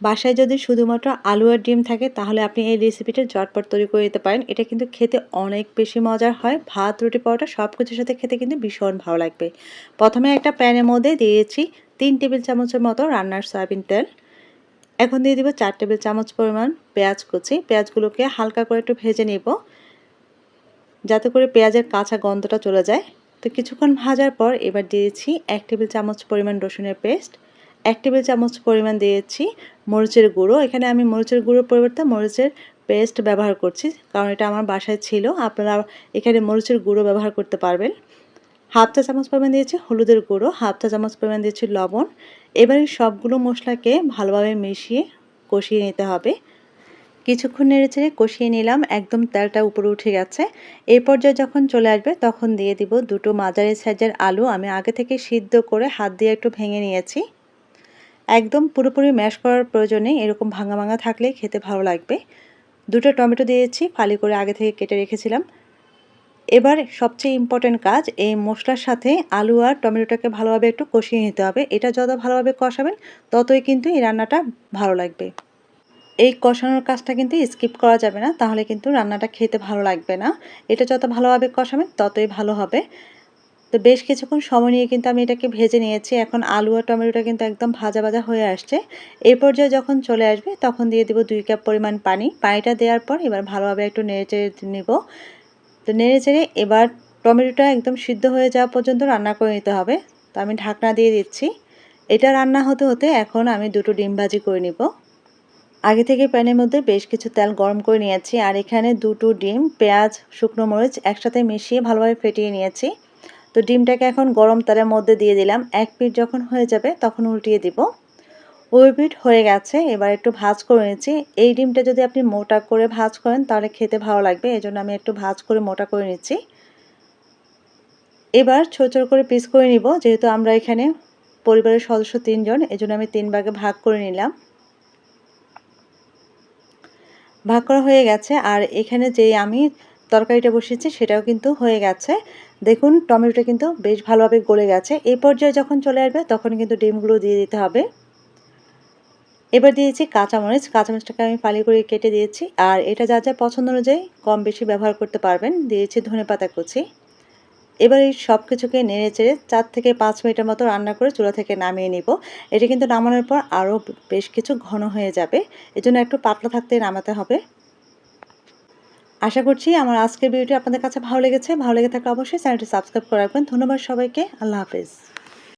বাসায় যদি শুধুমাত্র আলু আর ডিম থাকে, তাহলে আপনি এই রেসিপিটা ঝটপট তৈরি করে দিতে পারেন। এটা কিন্তু খেতে অনেক বেশি মজার হয়। ভাত, রুটি, পরোটা সব কিছুর সাথে খেতে কিন্তু ভীষণ ভালো লাগবে। প্রথমে একটা প্যানের মধ্যে দিয়েছি তিন টেবিল চামচের মতো রান্নার সয়াবিন তেল। এখন দিয়ে দিব চার টেবিল চামচ পরিমাণ পেঁয়াজ কুচি। পেঁয়াজগুলোকে হালকা করে একটু ভেজে নেব, যাতে করে পেঁয়াজের কাঁচা গন্ধটা চলে যায়। তো কিছুক্ষণ ভাজার পর এবার দিয়েছি এক টেবিল চামচ পরিমাণ রসুনের পেস্ট। এক টেবিল চামচ পরিমাণ দিয়েছি মরিচের গুঁড়ো। এখানে আমি মরিচের গুঁড়োর পরিবর্তে মরিচের পেস্ট ব্যবহার করছি, কারণ এটা আমার বাসায় ছিল। আপনারা এখানে মরিচের গুঁড়ো ব্যবহার করতে পারবেন। হাফ চা চামচ পরিমাণ দিয়েছি হলুদের গুঁড়ো, হাফ চা চামচ পরিমাণ দিয়েছি লবণ। এবারে সবগুলো মশলাকে ভালোভাবে মিশিয়ে কষিয়ে নিতে হবে। কিছুক্ষণ নেড়ে নেড়েচেড়ে কষিয়ে নিলাম, একদম তেলটা উপরে উঠে গেছে। এই পর্যায়ে যখন চলে আসবে তখন দিয়ে দিব দুটো মাঝারি সাইজের আলু। আমি আগে থেকে সিদ্ধ করে হাত দিয়ে একটু ভেঙে নিয়েছি। একদম পুরোপুরি ম্যাশ করার প্রয়োজনে এরকম ভাঙা ভাঙা থাকলে খেতে ভালো লাগবে। দুটো টমেটো দিয়েছি, ফালি করে আগে থেকে কেটে রেখেছিলাম। এবার সবচেয়ে ইম্পর্ট্যান্ট কাজ, এই মশলার সাথে আলু আর টমেটোটাকে ভালোভাবে একটু কষিয়ে নিতে হবে। এটা যত ভালোভাবে কষাবেন, ততই কিন্তু এই রান্নাটা ভালো লাগবে। এই কষানোর কাজটা কিন্তু স্কিপ করা যাবে না, তাহলে কিন্তু রান্নাটা খেতে ভালো লাগবে না। এটা যত ভালোভাবে কষাবেন, ততই ভালো হবে। তো বেশ কিছুক্ষণ সময় নিয়ে কিন্তু আমি এটাকে ভেজে নিয়েছি। এখন আলু আর টমেটোটা কিন্তু একদম ভাজা ভাজা হয়ে আসছে। এই পর্যায়ে যখন চলে আসবে তখন দিয়ে দেবো দুই কাপ পরিমাণ পানি। পানিটা দেওয়ার পর এবার ভালোভাবে একটু নেড়ে চেড়ে নেব। তো নেড়ে চেড়ে এবার টমেটোটা একদম সিদ্ধ হয়ে যাওয়া পর্যন্ত রান্না করে নিতে হবে। তো আমি ঢাকনা দিয়ে দিচ্ছি। এটা রান্না হতে হতে এখন আমি দুটো ডিম ভাজি করে নিব। আগে থেকে প্যানের মধ্যে বেশ কিছু তেল গরম করে নিয়েছি। আর এখানে দুটো ডিম, পেঁয়াজ, শুকনো মরিচ একসাথে মিশিয়ে ভালোভাবে ফেটিয়ে নিয়েছি। তো ডিমটাকে এখন গরম তেলের মধ্যে দিয়ে দিলাম। এক পিঠ যখন হয়ে যাবে তখন উল্টিয়ে দিব। ওই পিঠ হয়ে গেছে, এবার একটু ভাজ করে নিচ্ছি। এই ডিমটা যদি আপনি মোটা করে ভাজ করেন তাহলে খেতে ভালো লাগবে এই আমি একটু ভাজ করে মোটা করে নিচ্ছি। এবার ছোট ছোট করে পিস করে নিব, যেহেতু আমরা এখানে পরিবারের সদস্য তিনজন, এজন্য আমি তিন ভাগে ভাগ করে নিলাম। ভাগ করা হয়ে গেছে, আর এখানে যে আমি তরকারিটা বসিয়েছি, সেটাও কিন্তু হয়ে গেছে। দেখুন, টমেটোটা কিন্তু বেশ ভালোভাবে গলে গেছে। এই পর্যায়ে যখন চলে আসবে, তখন কিন্তু ডিমগুলো দিয়ে দিতে হবে। এবার দিয়েছি কাঁচামরিচ। কাঁচামরিচটাকে আমি ফালি করে কেটে দিয়েছি। আর এটা যা যা পছন্দ অনুযায়ী কম বেশি ব্যবহার করতে পারবেন। দিয়েছি ধনে পাতা কুচি। এবার এই সব কিছুকে নেড়ে চেড়ে চার থেকে পাঁচ মিনিটের মতো রান্না করে চুলা থেকে নামিয়ে নিব। এটা কিন্তু নামানোর পর আরও বেশ কিছু ঘন হয়ে যাবে। এজন্য একটু পাতলা থাকতে নামাতে হবে। আশা করছি আমার আজকের ভিডিওটি আপনাদের কাছে ভালো লেগেছে। ভালো লেগে থাকলে অবশ্যই চ্যানেলটি সাবস্ক্রাইব করে রাখবেন। ধন্যবাদ সবাইকে। আল্লাহ হাফেজ।